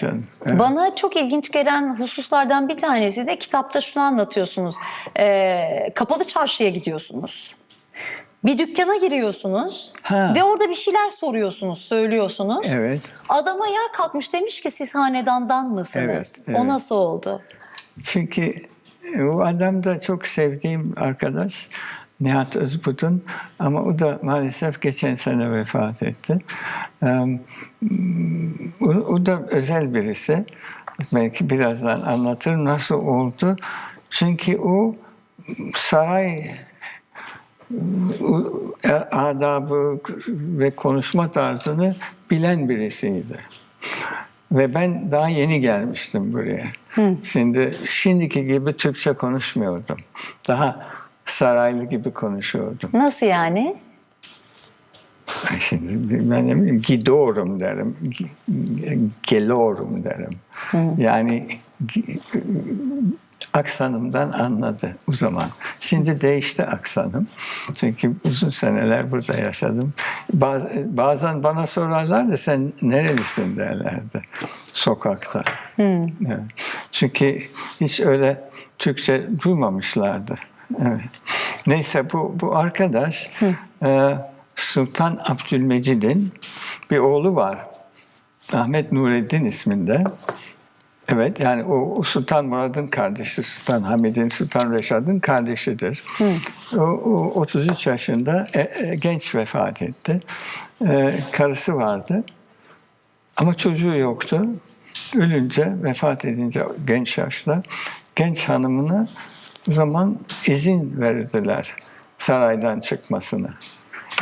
canım. Evet. Bana çok ilginç gelen hususlardan bir tanesi de kitapta şunu anlatıyorsunuz. Ee, kapalı çarşıya gidiyorsunuz. Bir dükkana giriyorsunuz Ha. ve orada bir şeyler soruyorsunuz, söylüyorsunuz. Evet. Adam ayağa kalkmış demiş ki siz hanedandan mısınız? Evet, O evet. nasıl oldu? Çünkü o adam da çok sevdiğim arkadaş Nihat Özbudun ama o da maalesef geçen sene vefat etti. O, o da özel birisi. Belki birazdan anlatırım nasıl oldu. Çünkü o saray e, adabı ve konuşma tarzını bilen birisiydi. Ve ben daha yeni gelmiştim buraya. Şimdi şimdiki gibi Türkçe konuşmuyordum. Daha saraylı gibi konuşuyordum. Nasıl yani? Ay Şimdi ben ne bileyim gidiyorum derim, geliyorum derim. Yani gi- aksanımdan anladı o zaman. Şimdi değişti aksanım. Çünkü uzun seneler burada yaşadım. Baz- bazen bana sorarlar da sen nerelisin derlerdi sokakta. Evet. Çünkü hiç öyle Türkçe duymamışlardı. Evet. Neyse bu, bu arkadaş e, Sultan Abdülmecid'in bir oğlu var. Ahmet Nureddin isminde. Evet yani o, Sultan Murad'ın kardeşi, Sultan Hamid'in, Sultan Reşad'ın kardeşidir. O, o 33 yaşında e, e, genç vefat etti. E, karısı vardı ama çocuğu yoktu. Ölünce, vefat edince genç yaşta genç hanımına o zaman izin verdiler saraydan çıkmasına.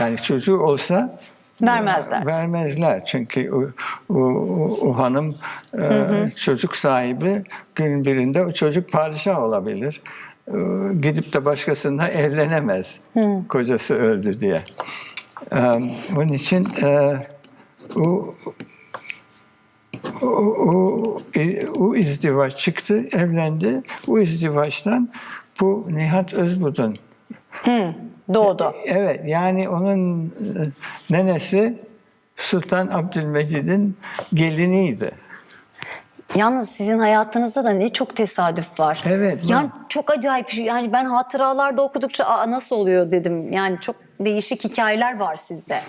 Yani çocuğu olsa Vermezler. Vermezler çünkü o, o, o, o hanım e, çocuk sahibi gün birinde o çocuk padişah olabilir. E, gidip de başkasıyla evlenemez kocası öldü diye. Onun için e, o, o, o, e, o izdivaç çıktı, evlendi. O izdivaçtan bu Nihat Özbudun Doğdu. Evet yani onun e, nenesi Sultan Abdülmecid'in geliniydi. Yalnız sizin hayatınızda da ne çok tesadüf var. Evet, Yani var. çok acayip. Yani ben hatıralarda okudukça Aa, nasıl oluyor dedim. Yani çok değişik hikayeler var sizde.